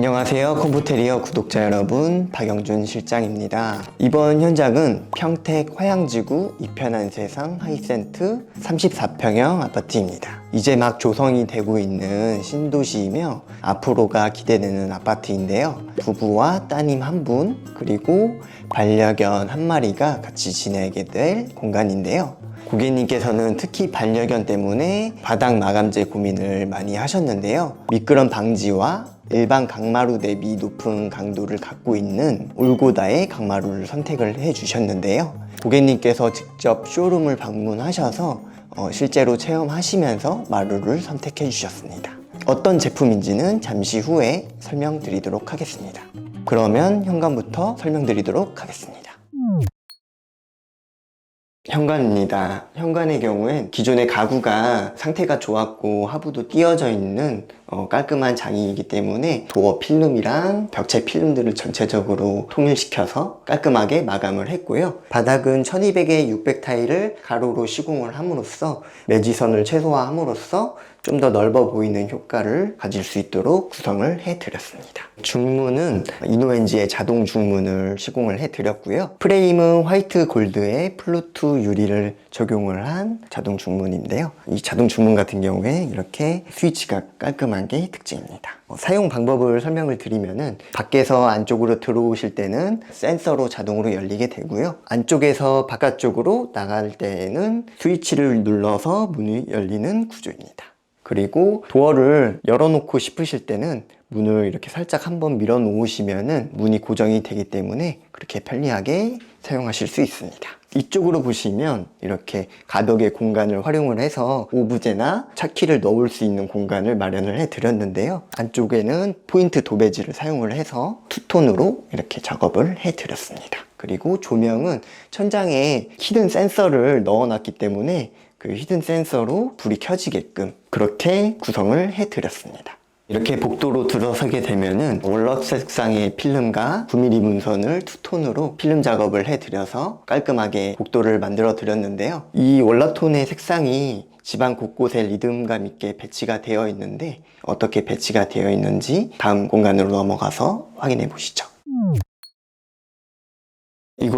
안녕하세요 컴포테리어 구독자 여러분. 박영준 실장입니다. 이번 현장은 평택 화양지구 이편한 세상 하이센트 34평형 아파트입니다. 이제 막 조성이 되고 있는 신도시이며 앞으로가 기대되는 아파트인데요. 부부와 따님 한 분 그리고 반려견 한 마리가 같이 지내게 될 공간인데요. 고객님께서는 특히 반려견 때문에 바닥 마감재 고민을 많이 하셨는데요. 미끄럼 방지와 일반 강마루 대비 높은 강도를 갖고 있는 올고다의 강마루를 선택을 해 주셨는데요. 고객님께서 직접 쇼룸을 방문하셔서 어, 실제로 체험하시면서 마루를 선택해 주셨습니다. 어떤 제품인지는 잠시 후에 설명드리도록 하겠습니다. 그러면 현관부터 설명드리도록 하겠습니다. 현관입니다. 현관의 경우엔 기존의 가구가 상태가 좋았고 하부도 띄어져 있는 어, 깔끔한 장이기 때문에 도어 필름이랑 벽체 필름들을 전체적으로 통일시켜서 깔끔하게 마감을 했고요. 바닥은 1200에 600 타일을 가로로 시공을 함으로써 매지선을 최소화함으로써 좀 더 넓어 보이는 효과를 가질 수 있도록 구성을 해드렸습니다. 중문은 이노엔지의 자동 중문을 시공을 해드렸고요. 프레임은 화이트 골드에 플루투 유리를 적용을 한 자동 중문인데요. 이 자동 중문 같은 경우에 이렇게 스위치가 깔끔한 게 특징입니다. 어, 사용 방법을 설명을 드리면은 밖에서 안쪽으로 들어오실 때는 센서로 자동으로 열리게 되고요. 안쪽에서 바깥쪽으로 나갈 때에는 스위치를 눌러서 문이 열리는 구조입니다. 그리고 도어를 열어놓고 싶으실 때는 문을 이렇게 살짝 한번 밀어 놓으시면은 문이 고정이 되기 때문에 그렇게 편리하게 사용하실 수 있습니다. 이쪽으로 보시면 이렇게 가덕의 공간을 활용을 해서 오브제나 차키를 넣을 수 있는 공간을 마련을 해 드렸는데요. 안쪽에는 포인트 도배지를 사용을 해서 투톤으로 이렇게 작업을 해 드렸습니다. 그리고 조명은 천장에 히든 센서를 넣어 놨기 때문에 그 히든 센서로 불이 켜지게끔 그렇게 구성을 해 드렸습니다. 이렇게 복도로 들어서게 되면은 월넛 색상의 필름과 9mm 문선을 투톤으로 필름 작업을 해드려서 깔끔하게 복도를 만들어 드렸는데요. 이 월넛톤의 색상이 집안 곳곳에 리듬감 있게 배치가 되어 있는데 어떻게 배치가 되어 있는지 다음 공간으로 넘어가서 확인해 보시죠.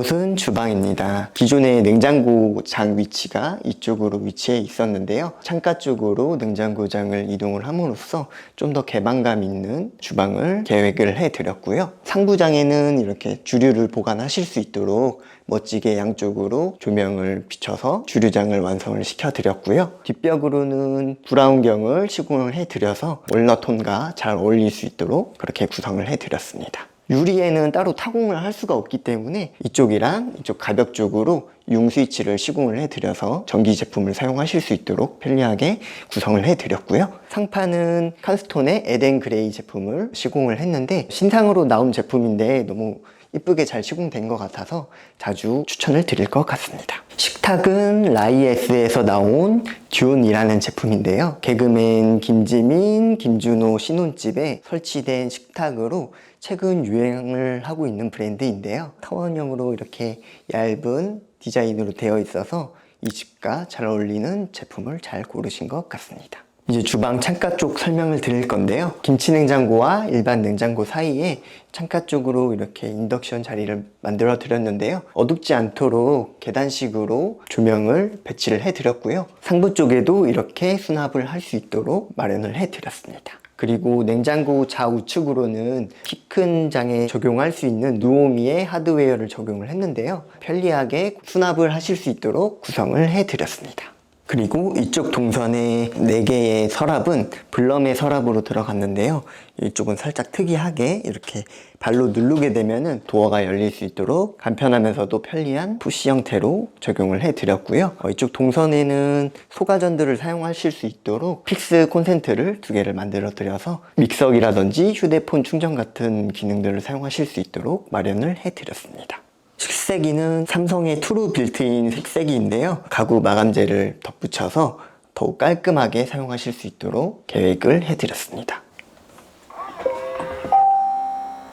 이곳은 주방입니다. 기존의 냉장고장 위치가 이쪽으로 위치해 있었는데요. 창가 쪽으로 냉장고장을 이동을 함으로써 좀 더 개방감 있는 주방을 계획을 해 드렸고요. 상부장에는 이렇게 주류를 보관하실 수 있도록 멋지게 양쪽으로 조명을 비춰서 주류장을 완성을 시켜 드렸고요. 뒷벽으로는 브라운경을 시공을 해 드려서 월너톤과 잘 어울릴 수 있도록 그렇게 구성을 해 드렸습니다. 유리에는 따로 타공을 할 수가 없기 때문에 이쪽이랑 이쪽 가벽 쪽으로 융 스위치를 시공을 해드려서 전기 제품을 사용하실 수 있도록 편리하게 구성을 해드렸고요. 상판은 칸스톤의 에덴 그레이 제품을 시공을 했는데 신상으로 나온 제품인데 너무 이쁘게 잘 시공된 것 같아서 자주 추천을 드릴 것 같습니다. 식탁은 라이에스에서 나온 듀온이라는 제품인데요. 개그맨 김지민, 김준호 신혼집에 설치된 식탁으로 최근 유행을 하고 있는 브랜드인데요. 타원형으로 이렇게 얇은 디자인으로 되어 있어서 이 집과 잘 어울리는 제품을 잘 고르신 것 같습니다. 이제 주방 창가 쪽 설명을 드릴 건데요. 김치 냉장고와 일반 냉장고 사이에 창가 쪽으로 이렇게 인덕션 자리를 만들어 드렸는데요. 어둡지 않도록 계단식으로 조명을 배치를 해 드렸고요. 상부 쪽에도 이렇게 수납을 할 수 있도록 마련을 해 드렸습니다. 그리고 냉장고 좌우측으로는 키 큰 장에 적용할 수 있는 누오미의 하드웨어를 적용을 했는데요. 편리하게 수납을 하실 수 있도록 구성을 해 드렸습니다. 그리고 이쪽 동선의 4개의 서랍은 블럼의 서랍으로 들어갔는데요. 이쪽은 살짝 특이하게 이렇게 발로 누르게 되면은 도어가 열릴 수 있도록 간편하면서도 편리한 푸시 형태로 적용을 해 드렸고요. 어, 이쪽 동선에는 소가전들을 사용하실 수 있도록 픽스 콘센트를 두 개를 만들어 드려서 믹서기라든지 휴대폰 충전 같은 기능들을 사용하실 수 있도록 마련을 해 드렸습니다. 식세기는 삼성의 투루 빌트인 색세기인데요. 가구 마감재를 덧붙여서 더욱 깔끔하게 사용하실 수 있도록 계획을 해드렸습니다.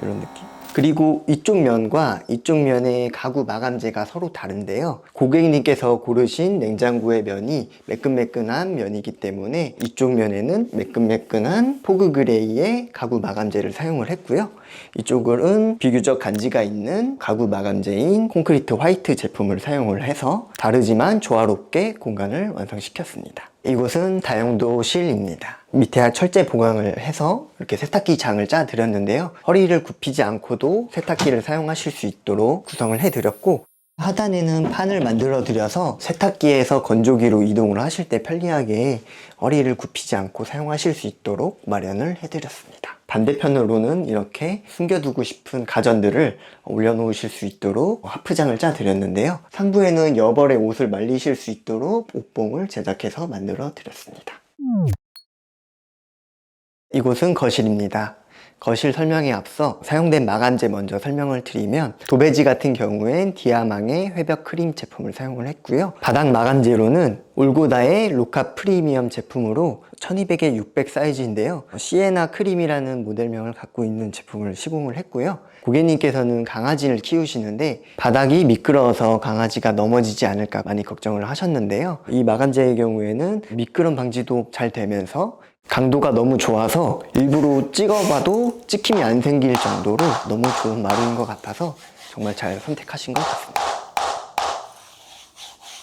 이런 느낌. 그리고 이쪽 면과 이쪽 면의 가구 마감재가 서로 다른데요. 고객님께서 고르신 냉장고의 면이 매끈매끈한 면이기 때문에 이쪽 면에는 매끈매끈한 포그 그레이의 가구 마감재를 사용을 했고요. 이쪽은 비교적 간지가 있는 가구 마감재인 콘크리트 화이트 제품을 사용을 해서 다르지만 조화롭게 공간을 완성시켰습니다. 이곳은 다용도실입니다. 밑에 철제 보강을 해서 이렇게 세탁기 장을 짜 드렸는데요. 허리를 굽히지 않고도 세탁기를 사용하실 수 있도록 구성을 해 드렸고 하단에는 판을 만들어 드려서 세탁기에서 건조기로 이동을 하실 때 편리하게 허리를 굽히지 않고 사용하실 수 있도록 마련을 해 드렸습니다. 반대편으로는 이렇게 숨겨두고 싶은 가전들을 올려놓으실 수 있도록 하프장을 짜 드렸는데요. 상부에는 여벌에 옷을 말리실 수 있도록 옷봉을 제작해서 만들어 드렸습니다. 이곳은 거실입니다. 거실 설명에 앞서 사용된 마감재 먼저 설명을 드리면 도배지 같은 경우엔 디아망의 회벽 크림 제품을 사용을 했고요. 바닥 마감재로는 올고다의 로카 프리미엄 제품으로 1200에 600 사이즈인데요. 시에나 크림이라는 모델명을 갖고 있는 제품을 시공을 했고요. 고객님께서는 강아지를 키우시는데 바닥이 미끄러워서 강아지가 넘어지지 않을까 많이 걱정을 하셨는데요. 이 마감재의 경우에는 미끄럼 방지도 잘 되면서 강도가 너무 좋아서 일부러 찍어봐도 찍힘이 안 생길 정도로 너무 좋은 마루인 것 같아서 정말 잘 선택하신 것 같습니다.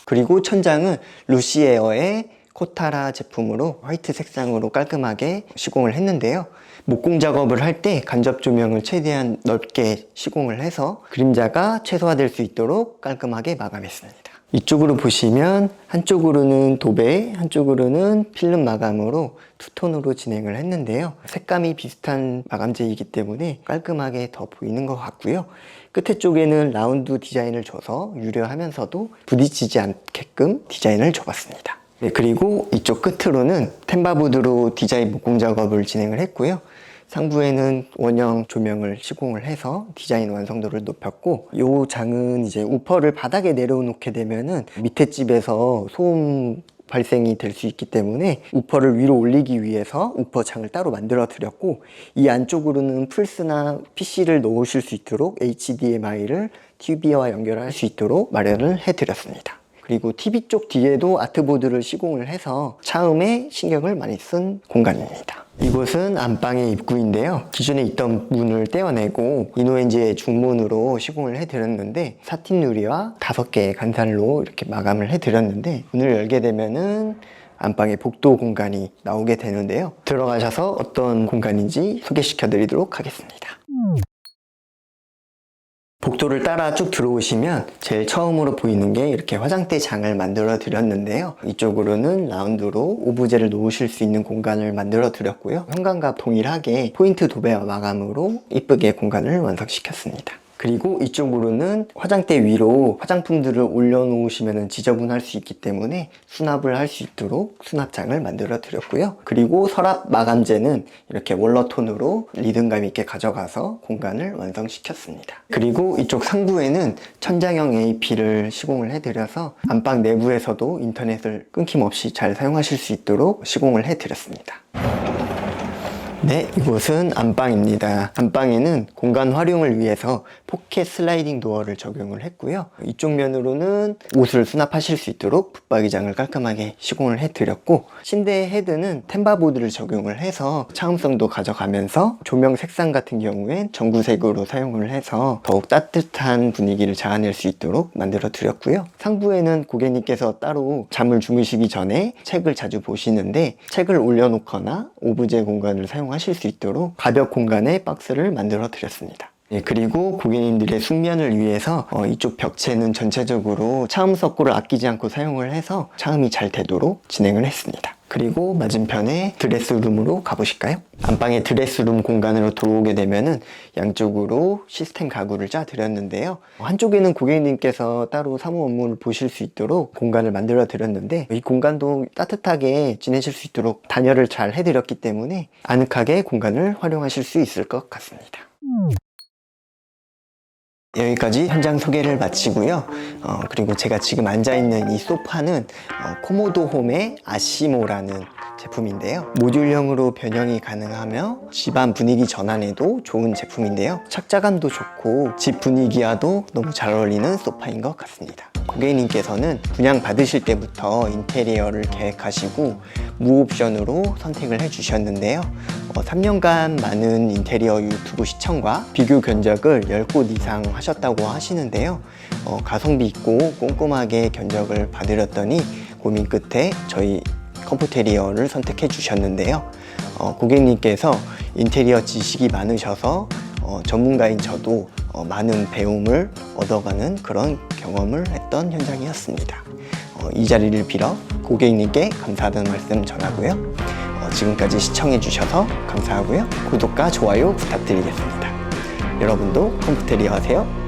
그리고 천장은 루시에어의 코타라 제품으로 화이트 색상으로 깔끔하게 시공을 했는데요. 목공 작업을 할 때 간접 조명을 최대한 넓게 시공을 해서 그림자가 최소화될 수 있도록 깔끔하게 마감했습니다. 이쪽으로 보시면 한쪽으로는 도배, 한쪽으로는 필름 마감으로 투톤으로 진행을 했는데요. 색감이 비슷한 마감재이기 때문에 깔끔하게 더 보이는 것 같고요. 끝에 쪽에는 라운드 디자인을 줘서 유려하면서도 부딪히지 않게끔 디자인을 줘봤습니다. 네, 그리고 이쪽 끝으로는 템바보드로 디자인 목공 작업을 진행을 했고요. 상부에는 원형 조명을 시공을 해서 디자인 완성도를 높였고 이 장은 이제 우퍼를 바닥에 내려놓게 되면은 밑에 집에서 소음 발생이 될 수 있기 때문에 우퍼를 위로 올리기 위해서 우퍼 창을 따로 만들어 드렸고 이 안쪽으로는 플스나 PC를 놓으실 수 있도록 HDMI를 TV와 연결할 수 있도록 마련을 해 드렸습니다. 그리고 TV 쪽 뒤에도 아트보드를 시공을 해서 차음에 신경을 많이 쓴 공간입니다. 이곳은 안방의 입구인데요. 기존에 있던 문을 떼어내고 이노엔지의 중문으로 시공을 해드렸는데 사틴 유리와 다섯 개의 간살로 이렇게 마감을 해드렸는데 문을 열게 되면은 안방에 복도 공간이 나오게 되는데요. 들어가셔서 어떤 공간인지 소개시켜 드리도록 하겠습니다. 복도를 따라 쭉 들어오시면 제일 처음으로 보이는 게 이렇게 화장대 장을 만들어 드렸는데요. 이쪽으로는 라운드로 오브제를 놓으실 수 있는 공간을 만들어 드렸고요. 현관과 동일하게 포인트 도배와 마감으로 이쁘게 공간을 완성시켰습니다. 그리고 이쪽 으로는 화장대 위로 화장품들을 올려놓으시면 지저분할 수 있기 때문에 수납을 할 수 있도록 수납장을 만들어 드렸고요. 그리고 서랍 마감재는 이렇게 월러톤으로 리듬감 있게 가져가서 공간을 완성시켰습니다. 그리고 이쪽 상부에는 천장형 AP를 시공을 해드려서 안방 내부에서도 인터넷을 끊김없이 잘 사용하실 수 있도록 시공을 해드렸습니다. 네, 이곳은 안방입니다. 안방에는 공간 활용을 위해서 포켓 슬라이딩 도어를 적용을 했고요. 이쪽 면으로는 옷을 수납하실 수 있도록 붙박이장을 깔끔하게 시공을 해드렸고 침대 헤드는 템바보드를 적용을 해서 차음성도 가져가면서 조명 색상 같은 경우엔 전구색으로 사용을 해서 더욱 따뜻한 분위기를 자아낼 수 있도록 만들어 드렸고요. 상부에는 고객님께서 따로 잠을 주무시기 전에 책을 자주 보시는데 책을 올려놓거나 오브제 공간을 사용하 실 수 있도록 가벽 공간에 박스를 만들어 드렸습니다. 예, 그리고 고객님들의 숙면을 위해서 어, 이쪽 벽체는 전체적으로 차음 석고를 아끼지 않고 사용을 해서 차음이 잘 되도록 진행을 했습니다. 그리고 맞은편에 드레스룸으로 가보실까요? 안방의 드레스룸 공간으로 들어오게 되면은 양쪽으로 시스템 가구를 짜 드렸는데요. 한쪽에는 고객님께서 따로 사무 업무를 보실 수 있도록 공간을 만들어 드렸는데 이 공간도 따뜻하게 지내실 수 있도록 단열을 잘 해드렸기 때문에 아늑하게 공간을 활용하실 수 있을 것 같습니다. 여기까지 현장 소개를 마치고요. 어, 그리고 제가 지금 앉아 있는 이 소파는 어, 코모도 홈의 아시모라는 제품인데요. 모듈형으로 변형이 가능하며 집안 분위기 전환에도 좋은 제품인데요. 착자감도 좋고 집 분위기와도 너무 잘 어울리는 소파인 것 같습니다. 고객님께서는 분양 받으실 때부터 인테리어를 계획하시고 무옵션으로 선택을 해주셨는데요. 어, 3년간 많은 인테리어 유튜브 시청과 비교 견적을 10곳 이상 하셨다고 하시는데요. 어, 가성비 있고 꼼꼼하게 견적을 받으렸더니 고민 끝에 저희 컴포테리어를 선택해 주셨는데요. 어, 고객님께서 인테리어 지식이 많으셔서 어, 전문가인 저도 어, 많은 배움을 얻어가는 그런 경험을 했던 현장이었습니다. 어, 이 자리를 빌어 고객님께 감사하다는 말씀 전하고요. 어, 지금까지 시청해 주셔서 감사하고요. 구독과 좋아요 부탁드리겠습니다. 여러분도 컴포테리어 하세요.